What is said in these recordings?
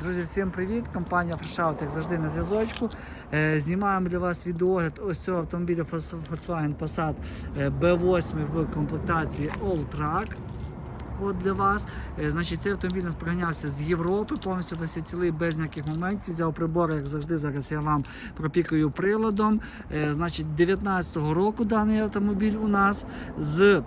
Друзі, всім привіт! Компанія FreshOut, як завжди, на зв'язочку. Е, Знімаємо для вас відеогляд ось цього автомобіля Volkswagen Passat е, B8 в комплектації All Track. От для вас. Е, Значить, цей автомобіль нас приганявся з Європи, повністю весь цілий без ніяких моментів. Взяв прибори, як завжди. Зараз я вам пропікаю приладом. Значить, 19-го року даний автомобіль у нас з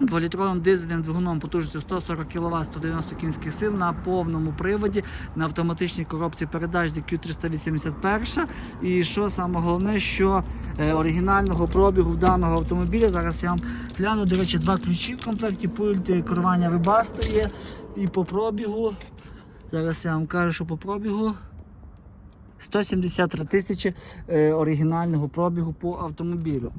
2-літровим дизельним двигуном потужністю 140 кВт 190 кінських сил на повному приводі на автоматичній коробці передач DQ381. І що саме головне, що е, оригінального пробігу в даного автомобіля. Зараз я вам гляну. До речі, два ключі в комплекті, пульт керування вибасто є. І по пробігу. Зараз я вам кажу, що по пробігу. 173 тисячі е, оригінального пробігу по автомобілю.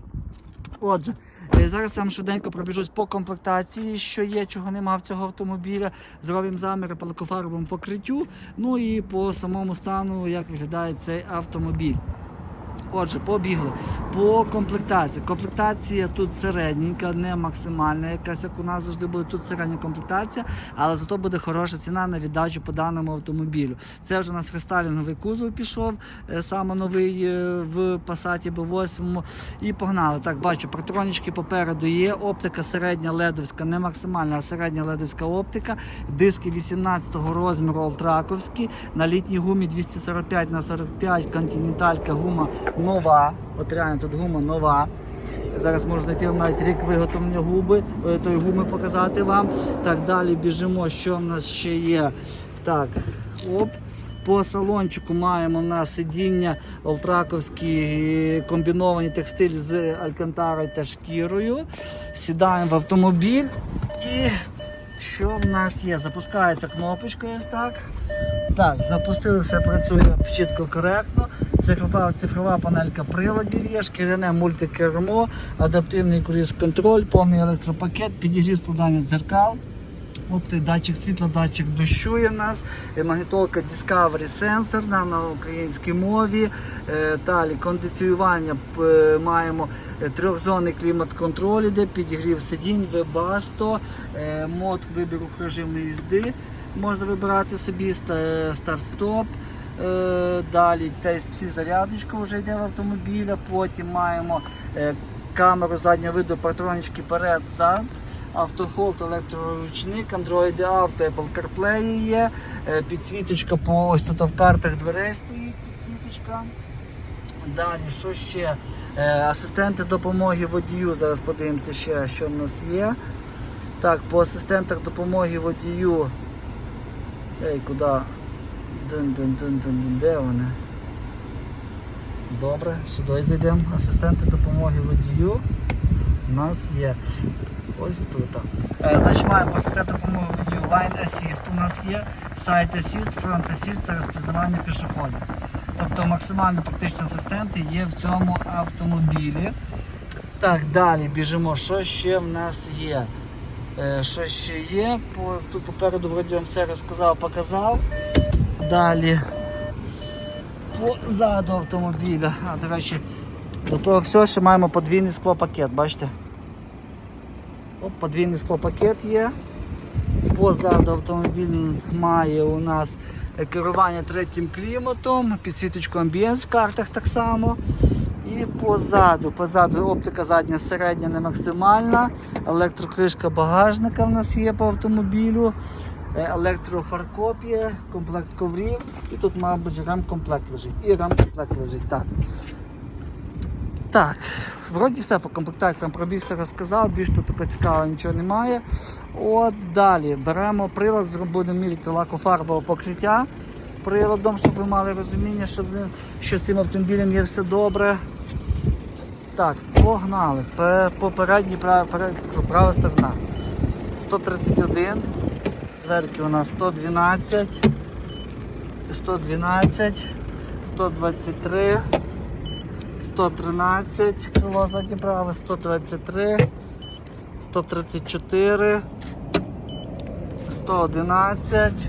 Отже, е, зараз я вам швиденько пробіжусь по комплектації, що є, чого нема в цього автомобіля. Зробимо заміри по покриттю, ну і по самому стану, як виглядає цей автомобіль. Отже, побігли. По комплектації. Комплектація тут середненька, не максимальна, якась як у нас завжди буде тут середня комплектація, але зато буде хороша ціна на віддачу по даному автомобілю. Це вже у нас рестайлінговий кузов пішов, е, саме новий е, в Passat B8. І погнали. Так, бачу, партронічки попереду є. Оптика середня ледовська, не максимальна, а середня ледовська оптика. Диски 18-го розміру олтраковські. На літній гумі 245 на 45 континенталька гума нова. От реально тут гума нова. Зараз можна знайти навіть рік виготовлення губи, е, тої гуми показати вам. Так, далі біжимо, що в нас ще є. Так, оп. По салончику маємо на сидіння олтраковські е, комбіновані текстиль з алькантарою та шкірою. Сідаємо в автомобіль і що в нас є? Запускається кнопочка ось так. Так, запустили, все працює чітко коректно. Цифрова, цифрова панелька приладів є, шкіряне мультикермо, адаптивний круїз-контроль, повний електропакет, підігрів складання дзеркал. Оптик, датчик світла, датчик дощу є в нас, е, магнітолка Discovery Sensor на, українській мові. Е, Далі кондиціювання маємо е, трьохзонний клімат-контроль, іде, підігрів сидінь, вебасто, мод вибіру режиму їзди. Можна вибирати собі старт-стоп. Е, Далі Face-C зарядочка вже йде в автомобіля. Потім маємо е, камеру заднього виду, патронічки перед-зад. Автохолд, електроручник, Android Auto, Apple CarPlay є, е, підсвіточка по ось тут в картах дверей стоїть підсвіточка. Далі, що ще? Асистенти допомоги водію. Зараз подивимося ще, що в нас є. Так, по асистентах допомоги водію. Ей, куди? Де вони? Добре, сюди зайдемо. Асистенти допомоги водію. У нас є. Ось тут. Е, значить, маємо асистент допомоги водію Line Assist у нас є, Side Assist, Front Assist та розпізнавання пішоходів. Тобто максимально практичні асистенти є в цьому автомобілі. Так, далі біжимо. Що ще в нас є? Е, що ще є? Тут попереду вроді вам все розказав, показав. Далі позаду автомобіля. А, до речі, до того всього ще маємо подвійний склопакет, бачите? Оп, подвійний склопакет є. Позаду автомобіль має у нас керування третім кліматом, підсвіточку амбієнс в картах так само. І позаду, позаду оптика задня середня не максимальна, електрокришка багажника в нас є по автомобілю, електрофаркоп є, комплект коврів. І тут, мабуть, ремкомплект лежить. І ремкомплект лежить. Так. Так, вроді все по комплектаціям пробігся, розказав, більш тут такого цікавого нічого немає. От далі беремо прилад, будемо міряти лакофарбове покриття приладом, щоб ви мали розуміння, щоб, що з цим автомобілем є все добре. Так, погнали. Пе- Попередній права сторона. 131, зерки у нас 112, 112, 123. 113, крило заднє праве, 123, 134, 111,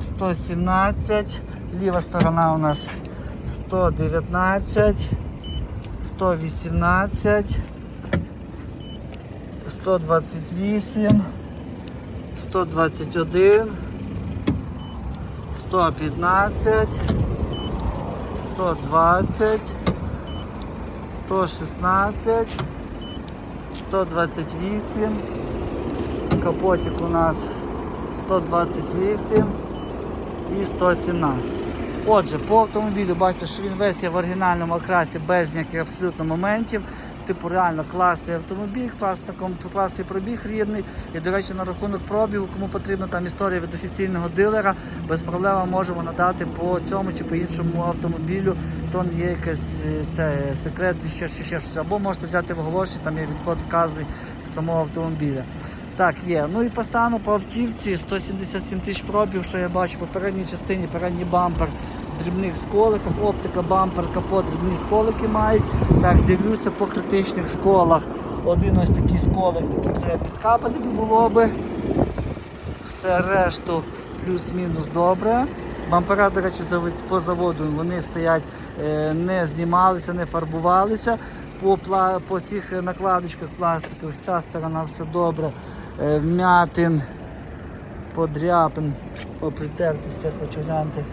117, ліва сторона у нас 119, 118, 128, 121, 115, 120, 116, 128, капотик у нас 128 і 117. Отже, по автомобілю бачите, що він весь є в оригінальному окрасі без ніяких абсолютно моментів. Типу реально класний автомобіль, класний, класний пробіг рідний. І, до речі, на рахунок пробігу, кому потрібна там історія від офіційного дилера, без проблем можемо надати по цьому чи по іншому автомобілю. То не є якийсь е, це секрет, ще, ще, ще щось. Або можете взяти в оголошенні, там є він-код вказаний самого автомобіля. Так, є. Ну і по стану по автівці 177 тисяч пробіг, що я бачу по передній частині, передній бампер дрібних сколиках, оптика, бампер, капот, дрібні сколики мають. Так, дивлюся по критичних сколах. Один ось такий сколик, який треба підкапати було би. Все решту плюс-мінус добре. Бампера, до речі, по заводу вони стоять, е, не знімалися, не фарбувалися. По, по цих накладочках пластикових ця сторона все добре. Е, Вмятин, подряпин, по притертості хочу глянути.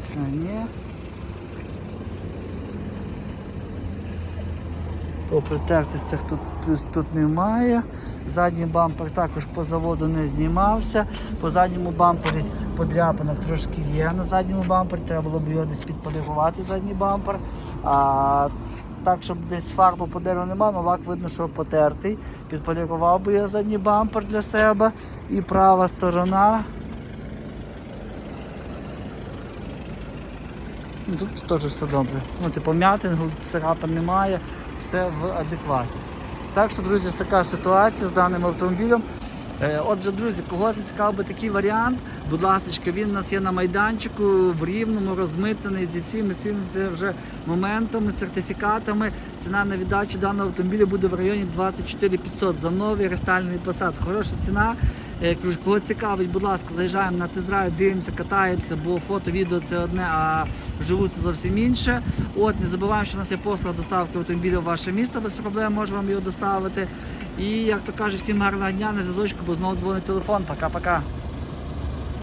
Це ні. По притертостях тут тут немає. Задній бампер також по заводу не знімався. По задньому бампері подряпинок трошки є на задньому бампері, треба було б його десь підполірувати задній бампер. А так, щоб десь фарбу по дереву немає, але лак видно, що потертий. Підполірував би я задній бампер для себе. І права сторона. Тут теж все добре. Ну, типу, м'ятингу, царапин немає, все в адекваті. Так що, друзі, така ситуація з даним автомобілем. Е, Отже, друзі, кого зацікавив такий варіант, будь ласка, він у нас є на майданчику в рівному, розмитнений зі всіми вже моментами, сертифікатами. Ціна на віддачу даного автомобіля буде в районі 24 500 за новий рестайльний посад. Хороша ціна. Е, Кого цікавить, будь ласка, заїжджаємо на тест-драйв, дивимося, катаємося, бо фото, відео це одне, а вживу це зовсім інше. От, не забуваємо, що у нас є послуга доставки автомобіля в ваше місто, без проблем можемо вам його доставити. І як то каже, всім гарного дня, на зв'язочку, бо знову дзвонить телефон. Пока-пока.